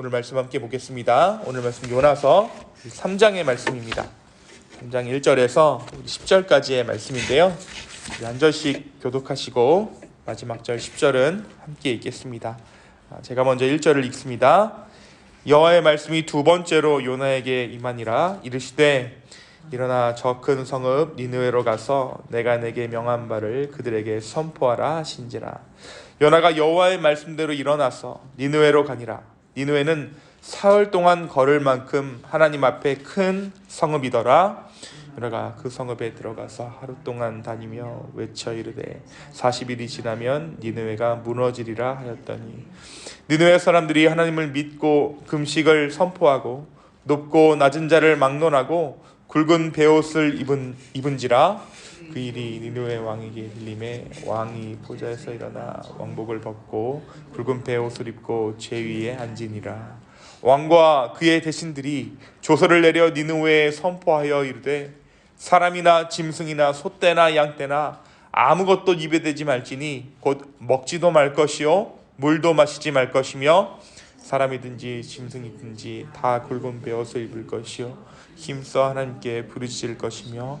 오늘 말씀 함께 보겠습니다. 오늘 말씀 요나서 3장의 말씀입니다. 3장 1절에서 10절까지의 말씀인데요. 한 절씩 교독하시고 마지막 절 10절은 함께 읽겠습니다. 아, 제가 먼저 1절을 읽습니다. 여호와의 말씀이 두 번째로 요나에게 임하니라 이르시되 일어나 저 큰 성읍 니느웨로 가서 내가 내게 명한 바를 그들에게 선포하라 하신지라 요나가 여호와의 말씀대로 일어나서 니느웨로 가니라 니느웨는 사흘 동안 걸을 만큼 하나님 앞에 큰 성읍이더라. 요나가 그 성읍에 들어가서 하루 동안 다니며 외쳐 이르되 40일이 지나면 니느웨가 무너지리라 하였더니 니느웨 사람들이 하나님을 믿고 금식을 선포하고 높고 낮은 자를 막론하고 굵은 베옷을 입은 입은지라 그 일이 니느웨 왕에게 들림에 왕이 보좌에서 일어나 왕복을 벗고 굵은 베옷을 입고 제 위에 앉으니라. 왕과 그의 대신들이 조서를 내려 니느웨에 선포하여 이르되 사람이나 짐승이나 소떼나 양떼나 아무것도 입에 대지 말지니 곧 먹지도 말 것이요 물도 마시지 말 것이며 사람이든지 짐승이든지 다 굵은 베옷을 입을 것이요 힘써 하나님께 부르짖을 것이며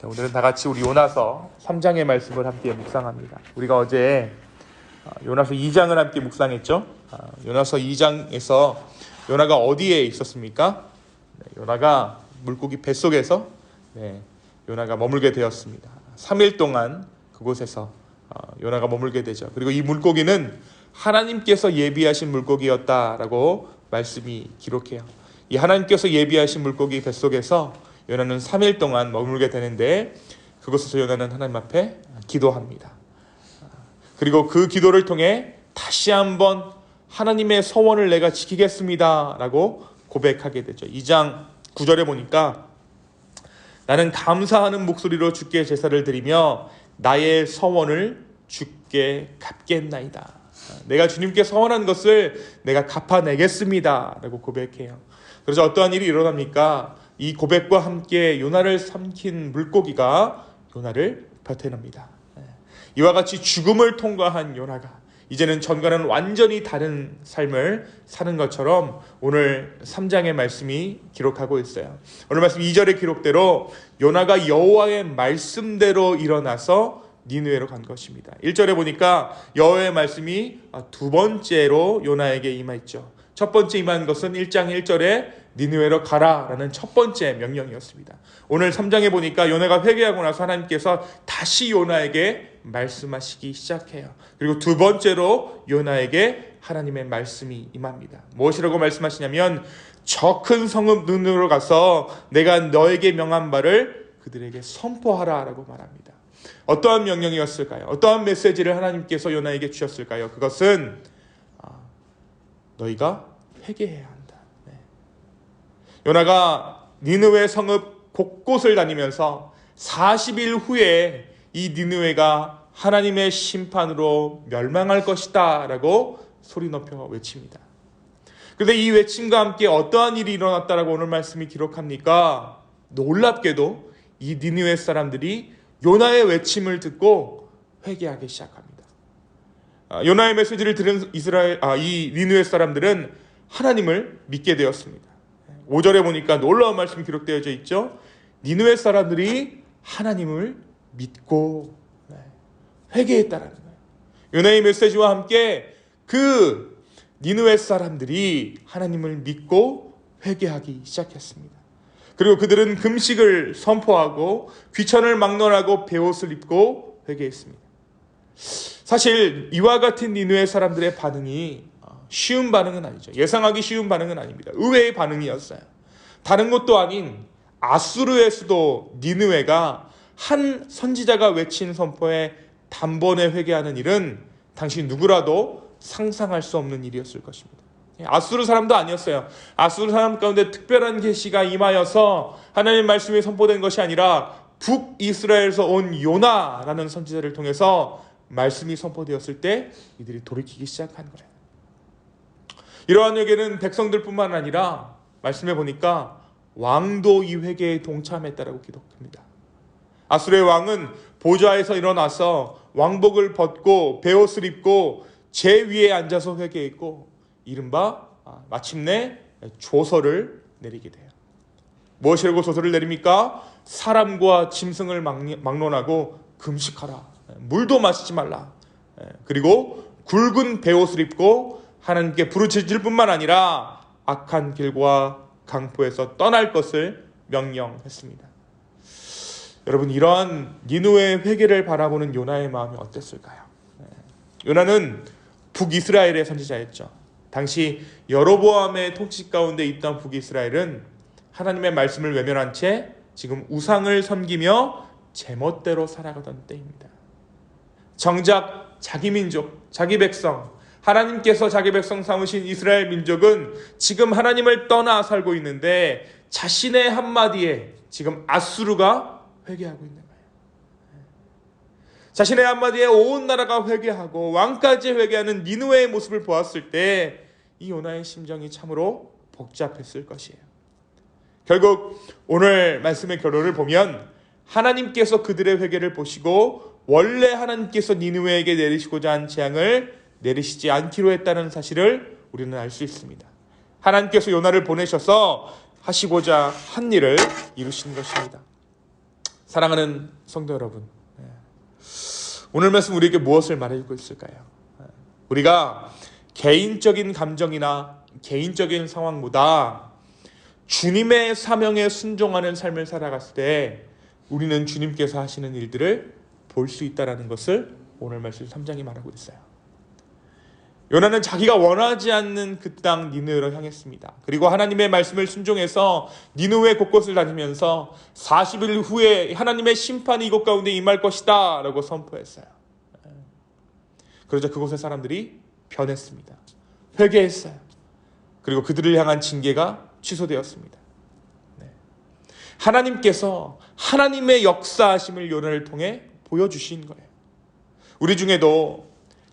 자, 오늘은 다 같이 우리 요나서 3장의 말씀을 함께 묵상합니다. 우리가 어제 아, 요나서 2장을 함께 묵상했죠. 아, 요나서 2장에서 요나가 어디에 있었습니까? 네, 요나가 물고기 뱃속에서 네, 요나가 머물게 되었습니다. 3일 동안 그곳에서 어, 요나가 머물게 되죠. 그리고 이 물고기는 하나님께서 예비하신 물고기였다라고 말씀이 기록해요. 이 하나님께서 예비하신 물고기 뱃속에서 요나는 3일 동안 머물게 되는데 그곳에서 요나는 하나님 앞에 기도합니다. 그리고 그 기도를 통해 다시 한번 하나님의 서원을 내가 지키겠습니다 라고 고백하게 되죠. 2장 9절에 보니까 나는 감사하는 목소리로 주께 제사를 드리며 나의 서원을 주께 갚겠나이다. 내가 주님께 서원한 것을 내가 갚아내겠습니다 라고 고백해요. 그래서 어떠한 일이 일어납니까? 이 고백과 함께 요나를 삼킨 물고기가 요나를 뱉어냅니다. 이와 같이 죽음을 통과한 요나가 이제는 전과는 완전히 다른 삶을 사는 것처럼 오늘 3장의 말씀이 기록하고 있어요. 오늘 말씀 2절의 기록대로 요나가 여호와의 말씀대로 일어나서 니느웨로 간 것입니다. 1절에 보니까 여호와의 말씀이 두 번째로 요나에게 임했죠. 첫 번째 임한 것은 1장 1절에 니느웨로 가라라는 첫 번째 명령이었습니다. 오늘 3장에 보니까 요나가 회개하고 나서 하나님께서 다시 요나에게 말씀하시기 시작해요. 그리고 두 번째로 요나에게 하나님의 말씀이 임합니다. 무엇이라고 말씀하시냐면 저 큰 성읍 눈으로 가서 내가 너에게 명한 바를 그들에게 선포하라라고 말합니다. 어떠한 명령이었을까요? 어떠한 메시지를 하나님께서 요나에게 주셨을까요? 그것은 너희가 회개해야 한다. 네. 요나가 니느웨 성읍 곳곳을 다니면서 40일 후에 이 니느웨가 하나님의 심판으로 멸망할 것이다 라고 소리 높여 외칩니다. 그런데 이 외침과 함께 어떠한 일이 일어났다라고 오늘 말씀이 기록합니까? 놀랍게도 이 니느웨 사람들이 요나의 외침을 듣고 회개하기 시작합니다. 아, 요나의 메시지를 들은 이스라엘 아, 이 니느웨 사람들은 하나님을 믿게 되었습니다. 5절에 보니까 놀라운 말씀이 기록되어져 있죠. 니느웨 사람들이 하나님을 믿고 네, 회개했다라는 거예요. 요나의 메시지와 함께 그 니느웨 사람들이 하나님을 믿고 회개하기 시작했습니다. 그리고 그들은 금식을 선포하고 귀천을 막론하고 베옷을 입고 회개했습니다. 사실 이와 같은 니누의 사람들의 반응이 쉬운 반응은 아니죠. 예상하기 쉬운 반응은 아닙니다. 의외의 반응이었어요. 다른 것도 아닌 아수르의 수도 니느웨가 한 선지자가 외친 선포에 단번에 회개하는 일은 당신 누구라도 상상할 수 없는 일이었을 것입니다. 아수르 사람도 아니었어요. 아수르 사람 가운데 특별한 계시가 임하여서 하나님의 말씀이 선포된 것이 아니라 북이스라엘에서 온 요나라는 선지자를 통해서 말씀이 선포되었을 때 이들이 돌이키기 시작한 거예요. 이러한 회개는 백성들뿐만 아니라 말씀해 보니까 왕도 이 회개에 동참했다라고 기록합니다. 아수르의 왕은 보좌에서 일어나서 왕복을 벗고 베옷을 입고 제 위에 앉아서 회개했고 이른바 아, 마침내 조서를 내리게 돼요. 무엇이라고 조서를 내립니까? 사람과 짐승을 막- 막론하고 금식하라. 물도 마시지 말라. 예, 그리고 굵은 베옷을 입고 하나님께 부르짖을 뿐만 아니라 악한 길과 강포에서 떠날 것을 명령했습니다. 여러분 이러한 니누의 회개를 바라보는 요나의 마음이 어땠을까요? 예, 요나는 북이스라엘의 선지자였죠. 당시 여로보암의 통치 가운데 있던 북이스라엘은 하나님의 말씀을 외면한 채 지금 우상을 섬기며 제멋대로 살아가던 때입니다. 정작 자기 민족, 자기 백성, 하나님께서 자기 백성 삼으신 이스라엘 민족은 지금 하나님을 떠나 살고 있는데 자신의 한마디에 지금 아수르가 회개하고 있는 거예요. 자신의 한마디에 온 나라가 회개하고 왕까지 회개하는 니누의 모습을 보았을 때 이 요나의 심정이 참으로 복잡했을 것이에요. 결국 오늘 말씀의 결론을 보면 하나님께서 그들의 회개를 보시고 원래 하나님께서 니누에게 내리시고자 한 재앙을 내리시지 않기로 했다는 사실을 우리는 알 수 있습니다. 하나님께서 요나를 보내셔서 하시고자 한 일을 이루신 것입니다. 사랑하는 성도 여러분, 예. 오늘 말씀 우리에게 무엇을 말해주고 있을까요? 예. 우리가 개인적인 감정이나 개인적인 상황보다 주님의 사명에 순종하는 삶을 살아갔을 때 우리는 주님께서 하시는 일들을 볼 수 있다라는 것을 오늘 말씀 3장이 말하고 있어요. 요나는 자기가 원하지 않는 그 땅 니느웨로 향했습니다. 그리고 하나님의 말씀을 순종해서 니느웨 곳곳을 다니면서 40일 후에 하나님의 심판이 이곳 가운데 임할 것이다 라고 선포했어요. 그러자 그곳의 사람들이 변했습니다. 회개했어요. 그리고 그들을 향한 징계가 취소되었습니다. 네. 하나님께서 하나님의 역사하심을 요나를 통해 보여주신 거예요. 우리 중에도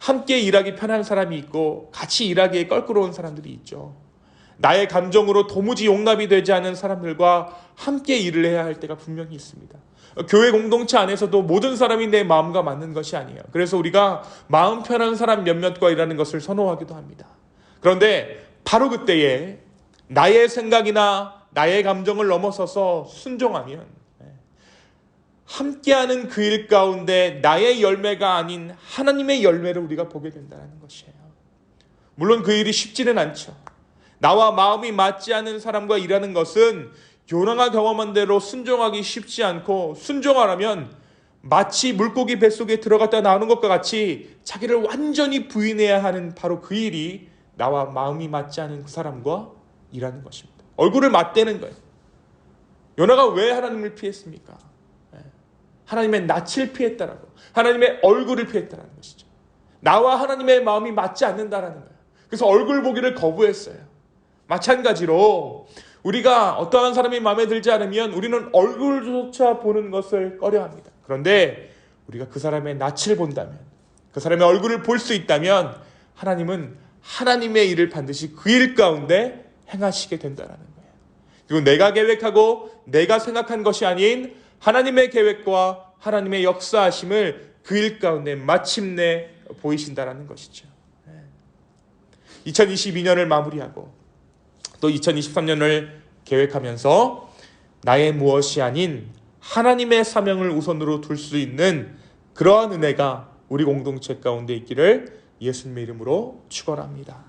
함께 일하기 편한 사람이 있고 같이 일하기에 껄끄러운 사람들이 있죠. 나의 감정으로 도무지 용납이 되지 않는 사람들과 함께 일을 해야 할 때가 분명히 있습니다. 교회 공동체 안에서도 모든 사람이 내 마음과 맞는 것이 아니에요. 그래서 우리가 마음 편한 사람 몇몇과 일하는 것을 선호하기도 합니다. 그런데 바로 그때에 나의 생각이나 나의 감정을 넘어서서 순종하면 함께하는 그 일 가운데 나의 열매가 아닌 하나님의 열매를 우리가 보게 된다는 것이에요. 물론 그 일이 쉽지는 않죠. 나와 마음이 맞지 않는 사람과 일하는 것은 요나가 경험한 대로 순종하기 쉽지 않고 순종하려면 마치 물고기 뱃속에 들어갔다 나오는 것과 같이 자기를 완전히 부인해야 하는 바로 그 일이 나와 마음이 맞지 않은 그 사람과 일하는 것입니다. 얼굴을 맞대는 거예요. 요나가 왜 하나님을 피했습니까? 하나님의 낯을 피했다라고 하나님의 얼굴을 피했다라는 것이죠. 나와 하나님의 마음이 맞지 않는다라는 거예요. 그래서 얼굴 보기를 거부했어요. 마찬가지로 우리가 어떠한 사람이 마음에 들지 않으면 우리는 얼굴조차 보는 것을 꺼려합니다. 그런데 우리가 그 사람의 낯을 본다면 그 사람의 얼굴을 볼 수 있다면 하나님은 하나님의 일을 반드시 그 일 가운데 행하시게 된다라는 거예요. 그리고 내가 계획하고 내가 생각한 것이 아닌 하나님의 계획과 하나님의 역사하심을 그 일 가운데 마침내 보이신다라는 것이죠. 2022년을 마무리하고 또 2023년을 계획하면서 나의 무엇이 아닌 하나님의 사명을 우선으로 둘 수 있는 그러한 은혜가 우리 공동체 가운데 있기를 예수님의 이름으로 축원합니다.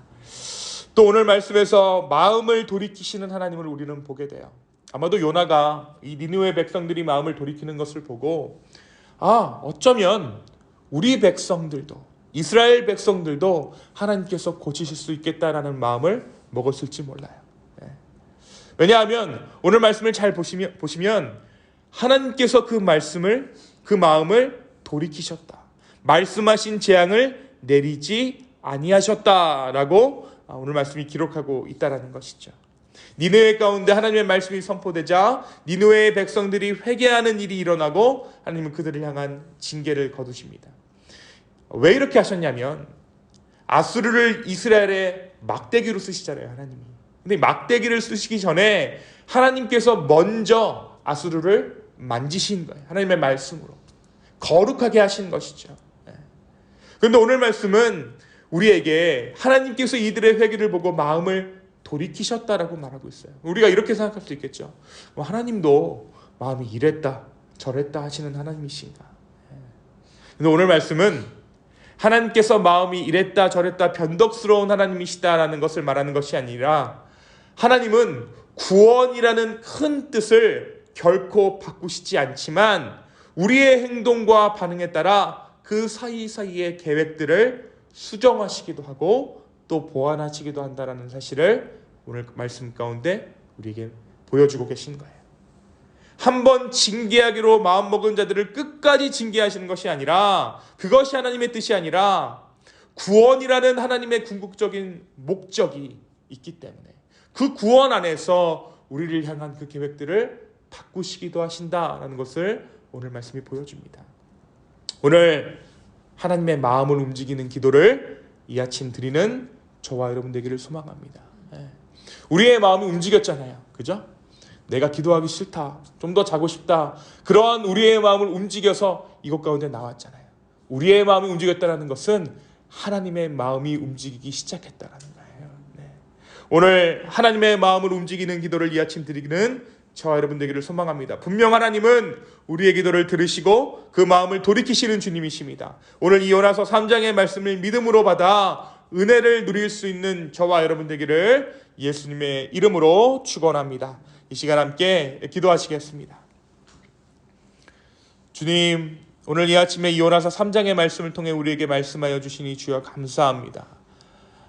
또 오늘 말씀에서 마음을 돌이키시는 하나님을 우리는 보게 돼요. 아마도 요나가 이 니느웨 백성들이 마음을 돌이키는 것을 보고 아 어쩌면 우리 백성들도 이스라엘 백성들도 하나님께서 고치실 수 있겠다라는 마음을 먹었을지 몰라요. 예. 왜냐하면 오늘 말씀을 잘 보시면 보시면 하나님께서 그 말씀을 그 마음을 돌이키셨다. 말씀하신 재앙을 내리지 아니하셨다라고 아, 오늘 말씀이 기록하고 있다라는 것이죠. 니느웨 가운데 하나님의 말씀이 선포되자 니느웨의 백성들이 회개하는 일이 일어나고 하나님은 그들을 향한 징계를 거두십니다. 왜 이렇게 하셨냐면 아수르를 이스라엘의 막대기로 쓰시잖아요, 하나님이. 근데 막대기를 쓰시기 전에 하나님께서 먼저 아수르를 만지신 거예요. 하나님의 말씀으로. 거룩하게 하신 것이죠. 예. 그런데 오늘 말씀은 우리에게 하나님께서 이들의 회개를 보고 마음을 돌이키셨다라고 말하고 있어요. 우리가 이렇게 생각할 수 있겠죠. 뭐 하나님도 마음이 이랬다 저랬다 하시는 하나님이신가. 예. 근데 오늘 말씀은 하나님께서 마음이 이랬다 저랬다 변덕스러운 하나님이시다라는 것을 말하는 것이 아니라 하나님은 구원이라는 큰 뜻을 결코 바꾸시지 않지만 우리의 행동과 반응에 따라 그 사이사이의 계획들을 수정하시기도 하고 또 보완하시기도 한다라는 사실을 오늘 말씀 가운데 우리에게 보여주고 계신 거예요. 한번 징계하기로 마음먹은 자들을 끝까지 징계하시는 것이 아니라 그것이 하나님의 뜻이 아니라 구원이라는 하나님의 궁극적인 목적이 있기 때문에 그 구원 안에서 우리를 향한 그 계획들을 바꾸시기도 하신다라는 것을 오늘 말씀이 보여줍니다. 오늘 하나님의 마음을 움직이는 기도를 이 아침 드리는 저와 여러분 되기를 소망합니다. 예. 우리의 마음이 움직였잖아요. 그죠? 내가 기도하기 싫다. 좀 더 자고 싶다. 그러한 우리의 마음을 움직여서 이것 가운데 나왔잖아요. 우리의 마음이 움직였다는 것은 하나님의 마음이 움직이기 시작했다라는 거예요. 네. 오늘 하나님의 마음을 움직이는 기도를 이 아침 드리기는 저와 여러분 되기를 소망합니다. 분명 하나님은 우리의 기도를 들으시고 그 마음을 돌이키시는 주님이십니다. 오늘 이 요나서 3장의 말씀을 믿음으로 받아 은혜를 누릴 수 있는 저와 여러분 되기를 예수님의 이름으로 축원합니다. 이 시간 함께 기도하시겠습니다. 주님, 오늘 이 아침에 이오나서 3장의 말씀을 통해 우리에게 말씀하여 주시니 주여 감사합니다.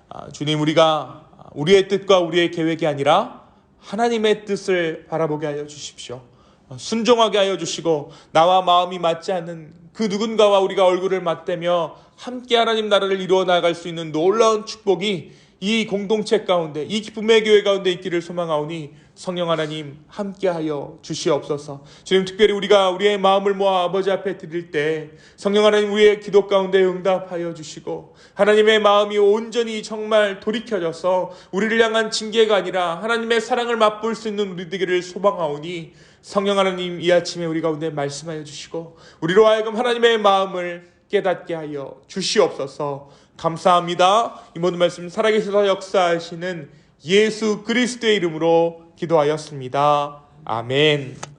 아, 주님, 우리가 우리의 뜻과 우리의 계획이 아니라 하나님의 뜻을 바라보게 하여 주십시오. 아, 순종하게 하여 주시고 나와 마음이 맞지 않는 그 누군가와 우리가 얼굴을 맞대며 함께 하나님 나라를 이루어 나갈 수 있는 놀라운 축복이 이 공동체 가운데 이 기쁨의 교회 가운데 있기를 소망하오니 성령 하나님 함께하여 주시옵소서. 주님 특별히 우리가 우리의 마음을 모아 아버지 앞에 드릴 때 성령 하나님 우리의 기도 가운데 응답하여 주시고 하나님의 마음이 온전히 정말 돌이켜져서 우리를 향한 징계가 아니라 하나님의 사랑을 맛볼 수 있는 우리 되기를 소망하오니 성령 하나님 이 아침에 우리 가운데 말씀하여 주시고 우리로 하여금 하나님의 마음을 깨닫게 하여 주시옵소서. 감사합니다. 이 모든 말씀 살아계셔서 역사하시는 예수 그리스도의 이름으로 기도하였습니다. 아멘.